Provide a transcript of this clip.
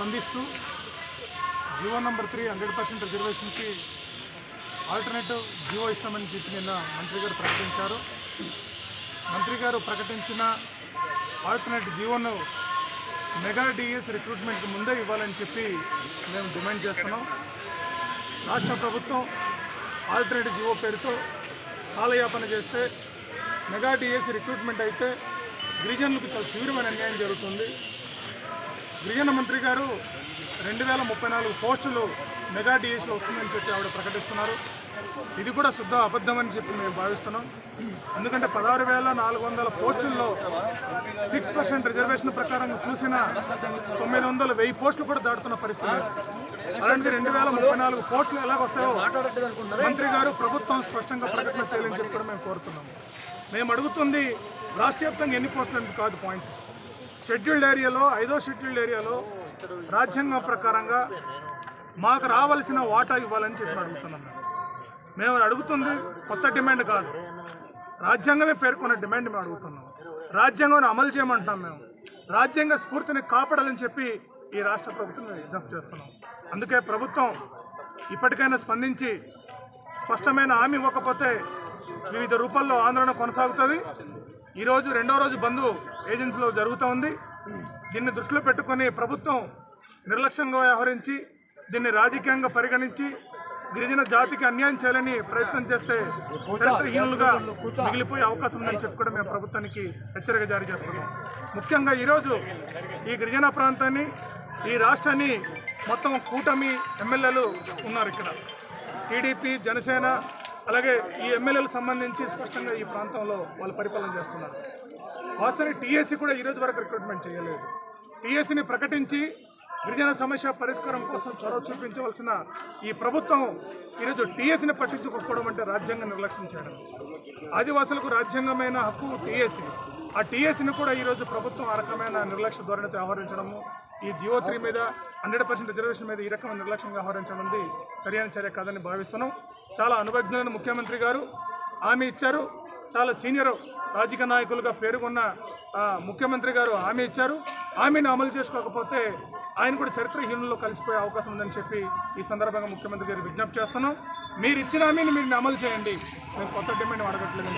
స్పందిస్తూ GO number three hundred percent రిజర్వేషన్కి alternative GO ఇస్తామని చెప్పి నిన్న మంత్రి గారు ప్రకటించారు. మంత్రి గారు ప్రకటించిన ఆల్టర్నేటివ్ జీవోను మెగా డిఎస్ రిక్రూట్మెంట్కి ముందే ఇవ్వాలని చెప్పి మేము డిమాండ్ చేస్తున్నాం. రాష్ట్ర ప్రభుత్వం ఆల్టర్నేటివ్ జీవో పేరుతో కాలయాపన చేస్తే మెగా డిఎస్ రిక్రూట్మెంట్ అయితే గిరిజనులకు చాలా తీవ్రమైన అన్యాయం జరుగుతుంది. గిరిజన మంత్రి గారు రెండు వేల ముప్పై నాలుగు పోస్టులు మెగా డిఎస్లో వస్తుందని చెప్పి ఆవిడ ప్రకటిస్తున్నారు. ఇది కూడా శుద్ధ అబద్ధం అని చెప్పి మేము భావిస్తున్నాం. ఎందుకంటే పదహారు వేల నాలుగు వందల పోస్టుల్లో సిక్స్ పర్సెంట్ రిజర్వేషన్ ప్రకారం చూసిన తొమ్మిది వందల వెయ్యి పోస్టులు కూడా దాటుతున్న పరిస్థితి అలాంటిది రెండు వేల ముప్పై నాలుగు పోస్టులు ఎలా వస్తాయో మంత్రి గారు ప్రభుత్వం స్పష్టంగా ప్రకటన చేయాలని చెప్పి కూడా మేము కోరుతున్నాం. మేము అడుగుతుంది రాష్ట్ర వ్యాప్తంగా ఎన్ని పోస్టులు కాదు పాయింట్. షెడ్యూల్డ్ ఏరియాలో ఐదో షెడ్యూల్డ్ ఏరియాలో రాజ్యాంగం ప్రకారంగా మాకు రావాల్సిన వాటా ఇవ్వాలని చెప్పి అడుగుతున్నాం మేము. అడుగుతుంది కొత్త డిమాండ్ కాదు. రాజ్యాంగమే పేర్కొన్న డిమాండ్ మేము అడుగుతున్నాం. రాజ్యాంగం అమలు చేయమంటాం మేము. రాజ్యాంగ స్ఫూర్తిని కాపాడాలని చెప్పి ఈ రాష్ట్ర ప్రభుత్వం విజ్ఞప్తి చేస్తున్నాం. అందుకే ప్రభుత్వం ఇప్పటికైనా స్పందించి స్పష్టమైన హామీ ఇవ్వకపోతే వివిధ రూపాల్లో ఆందోళన కొనసాగుతుంది. ఈరోజు రెండో రోజు బంధు ఏజెన్సీలో జరుగుతూ ఉంది. దీన్ని దృష్టిలో పెట్టుకొని ప్రభుత్వం నిర్లక్ష్యంగా వ్యవహరించి దీన్ని రాజకీయంగా పరిగణించి గిరిజన జాతికి అన్యాయం చేయాలని ప్రయత్నం చేస్తే చరిత్రహీనులుగా మిగిలిపోయే అవకాశం ఉందని చెప్పి కూడా మేము ప్రభుత్వానికి హెచ్చరిక జారీ చేస్తున్నాం. ముఖ్యంగా ఈరోజు ఈ గిరిజన ప్రాంతాన్ని ఈ రాష్ట్రాన్ని మొత్తం కూటమి ఎమ్మెల్యేలు ఉన్నారు ఇక్కడ. టీడీపీ జనసేన అలాగే ఈ ఎమ్మెల్యేలకు సంబంధించి స్పష్టంగా ఈ ప్రాంతంలో వాళ్ళు పరిపాలన చేస్తున్నారు. వాస్తవానికి టీఎస్సీ కూడా ఈరోజు వరకు రిక్రూట్మెంట్ చేయలేదు. టీఎస్సీని ప్రకటించి గిరిజన సమస్య పరిష్కారం కోసం చొరవ చూపించవలసిన ఈ ప్రభుత్వం ఈరోజు టీఎస్సీని పట్టించుకోకపోవడం అంటే రాజ్యాంగ నిర్లక్ష్యం చేయడం. ఆదివాసులకు రాజ్యాంగమైన హక్కు టీఎస్సీ ఆ టీఎస్సీని కూడా ఈరోజు ప్రభుత్వం ఆ రకమైన నిర్లక్ష్య ధోరణితో వ్యవహరించడము ఈ జియో త్రీ మీద హండ్రెడ్ పర్సెంట్ రిజర్వేషన్ మీద ఈ రకమైన నిర్లక్ష్యంగా అనేది సరైన చర్య కాదని భావిస్తున్నాం. చాలా అనుభజ్ఞులైన ముఖ్యమంత్రి గారు హామీ ఇచ్చారు. చాలా సీనియర్ రాజకీయ నాయకులుగా పేరుకున్న ముఖ్యమంత్రి గారు హామీ ఇచ్చారు. హామీని అమలు చేసుకోకపోతే ఆయన కూడా చరిత్రహీనుల్లో కలిసిపోయే అవకాశం ఉందని చెప్పి ఈ సందర్భంగా ముఖ్యమంత్రి గారు విజ్ఞప్తి చేస్తున్నాం. మీరు ఇచ్చిన హామీని మీరు అమలు చేయండి. మేము కొత్త డిమాండ్ అడగట్లేదు.